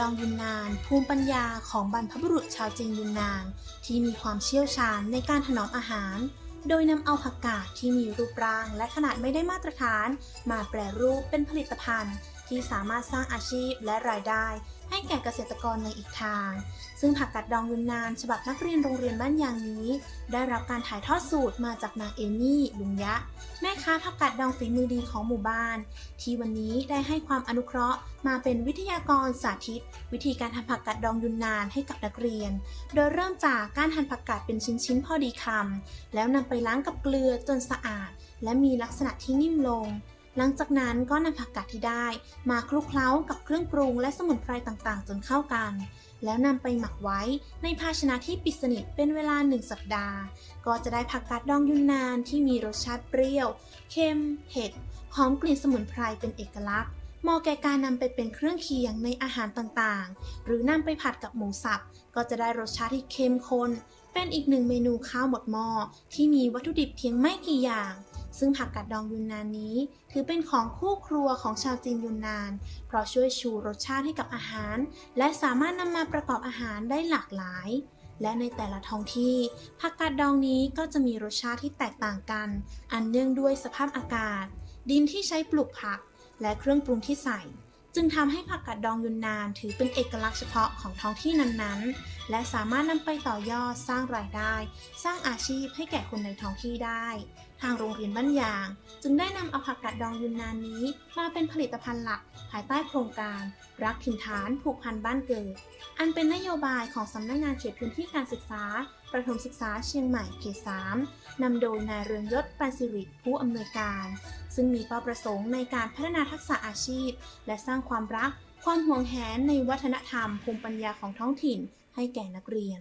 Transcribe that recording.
ดองยุนนาน ภูมิปัญญาของบรรพบุรุษชาวจีนยุนนาน ที่มีความเชี่ยวชาญในการถนอมอาหาร โดยนำเอาผักกาดที่มีรูปร่างและขนาดไม่ได้มาตรฐาน มาแปรรูปเป็นผลิตภัณฑ์ ที่สามารถสร้างอาชีพและรายได้ ให้แก่เกษตรกรในอีกทาง ซึ่งผักกาดดองยุนนาน ฉบับนักเรียนโรงเรียนบ้านยางนี้ ได้รับการถ่ายทอดสูตรมาจากนางเอมี่ลุงยะ แม่ค้าผักกาดดองฝีมือดีของหมู่บ้าน ที่วันนี้ได้ให้ความอนุเคราะห์ มาเป็นวิทยากรสาธิต วิธีการทำผักกาดดองยุนนานให้กับนักเรียน โดยเริ่มจากการหั่นผักกาดเป็นชิ้นๆพอดีคำแล้วนำไปล้างกับเกลือจนสะอาด และมีลักษณะที่นิ่มลง หลังจากนั้นก็นำผักกาดที่ได้มาคลุกเคล้ากับเครื่องปรุงและสมุนไพรต่างๆ จนเข้ากัน แล้วนำไปหมักไว้ในภาชนะที่ปิดสนิทเป็นเวลา1สัปดาห์ ก็จะได้ผักกาดดองยุนนานที่มีรสชาติเปรี้ยว เค็ม เผ็ด หอมกลิ่นสมุนไพรเป็นเอกลักษณ์เหมาะแก่การนำไปเป็นเครื่องเคียงในอาหารต่างๆ หรือนำไปผัดกับหมูสับ ก็จะได้รสชาติที่เข้มข้น เป็นอีกหนึ่งเมนูข้าวหมดหม้อที่มีวัตถุดิบเพียงไม่กี่อย่าง ซึ่งผักกาดดองยุนนานนี้ ถือเป็นของคู่ครัวของชาวจีนยุนนาน เพราะช่วยชูรสชาติให้กับอาหาร และสามารถนำมาประกอบอาหารได้หลากหลาย และในแต่ละท้องที่ผักกาดดองนี้ก็จะมีรสชาติที่แตกต่างกัน อันเนื่องด้วยสภาพอากาศ ดินที่ใช้ปลูกผัก และเครื่องปรุงที่ใส่ จึงทำให้ผักกาดดองยุนนานถือเป็นเอกลักษณ์เฉพาะของท้องที่นั้นๆ และสามารถนำไปต่อยอดสร้างรายได้ สร้างอาชีพให้แก่คนในท้องที่ได้ ทางโรงเรียนบ้านยาง จึงได้นำเอาผักกาดดองยุนนานนี้ มาเป็นผลิตภัณฑ์หลักภายใต้โครงการ รักถิ่นฐานผูกพันบ้านเกิด อันเป็นนโยบายของสำนักงานเขตพื้นที่การศึกษา ประถมศึกษาเชียงใหม่เขต3นำโดยนายเรืองยศปานสิริผู้อำนวยการ ซึ่งมีเป้าประสงค์ในการพัฒนาทักษะอาชีพ และสร้างความรัก ความห่วงแหนในวัฒนธรรมภูมิปัญญาของท้องถิ่นให้แก่นักเรียน